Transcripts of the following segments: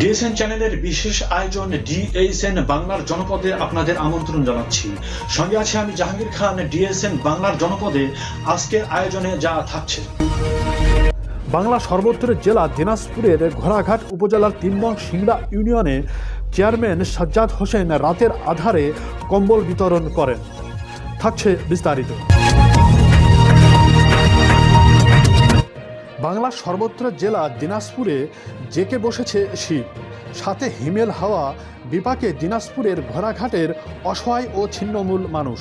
DSN চ্যানেলের বিশেষ আয়োজন ডিএসএন বাংলার জনপদে আপনাদের আমন্ত্রণ জানাচ্ছি। সঙ্গে আছে আমি জাহাঙ্গীর খান, ডিএসএন বাংলার জনপদে আজকের আয়োজনে যা থাকছে। বাংলা সর্বত্রের জেলা দিনাজপুরের ঘোড়াঘাট উপজেলার তিন নং সিংড়া ইউনিয়নে চেয়ারম্যান সাজ্জাদ হোসেন রাতের আধারে কম্বল বিতরণ করেন। থাকছে বিস্তারিত। বাংলার সর্বত্র জেলা দিনাজপুরে জেকে বসেছে শীত সাথে হিমেল হাওয়া বিপাকে দিনাজপুরের ঘোড়াঘাটের অসহায় ও ছিন্নমূল মানুষ।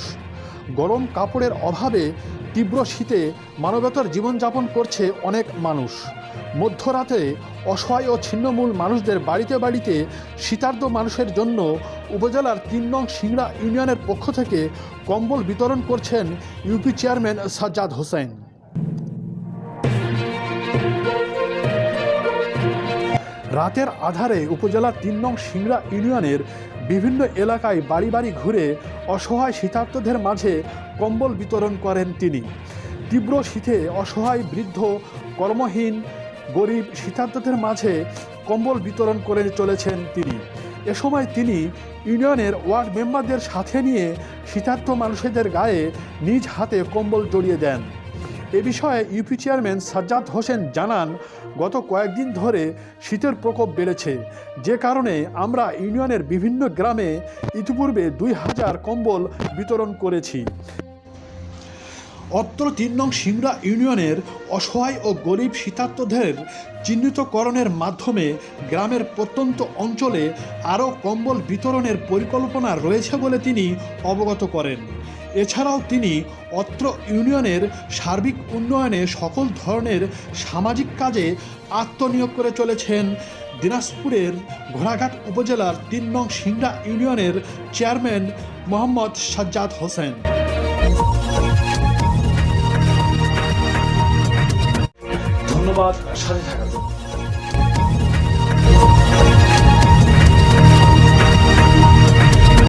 গরম কাপড়ের অভাবে তীব্র শীতে মানবতার জীবনযাপন করছে অনেক মানুষ। মধ্যরাতে অসহায় ও ছিন্নমূল মানুষদের বাড়িতে বাড়িতে শীতার্ধ মানুষের জন্য উপজেলার তিন নং সিংড়া ইউনিয়নের পক্ষ থেকে কম্বল বিতরণ করছেন ইউপি চেয়ারম্যান সাজ্জাদ হোসেন। রাতের আধারে উপজেলার তিন নং সিংড়া ইউনিয়নের বিভিন্ন এলাকায় বাড়ি বাড়ি ঘুরে অসহায় শীতার্তদের মাঝে কম্বল বিতরণ করেন তিনি। তীব্র শীতে অসহায় বৃদ্ধ, কর্মহীন, গরিব শীতার্তদের মাঝে কম্বল বিতরণ করে চলেছেন তিনি। এ সময় তিনি ইউনিয়নের ওয়ার্ড মেম্বারদের সাথে নিয়ে শীতার্ত মানুষদের গায়ে নিজ হাতে কম্বল জড়িয়ে দেন। এ বিষয়ে ইউপি চেয়ারম্যান সাজ্জাদ হোসেন জানান, গত কয়েকদিন ধরে শীতের প্রকোপ বেড়েছে। যে কারণে আমরা ইউনিয়নের বিভিন্ন গ্রামে ইতিপূর্বে দুই হাজার কম্বল বিতরণ করেছি। অত্র তিন নং সিমরা ইউনিয়নের অসহায় ও গরিব শীতার্তদের চিহ্নিতকরণের মাধ্যমে গ্রামের প্রত্যন্ত অঞ্চলে আরও কম্বল বিতরণের পরিকল্পনা রয়েছে বলে তিনি অবগত করেন। এছাড়াও তিনি অত্র ইউনিয়নের সার্বিক উন্নয়নে সকল ধরনের সামাজিক কাজে আত্মনিয়োগ করে চলেছেন। দিনাজপুরের ঘোড়াঘাট উপজেলার তিন নং সিংড়া ইউনিয়নের চেয়ারম্যান মোহাম্মদ সাজ্জাদ হোসেন। 超级太感动。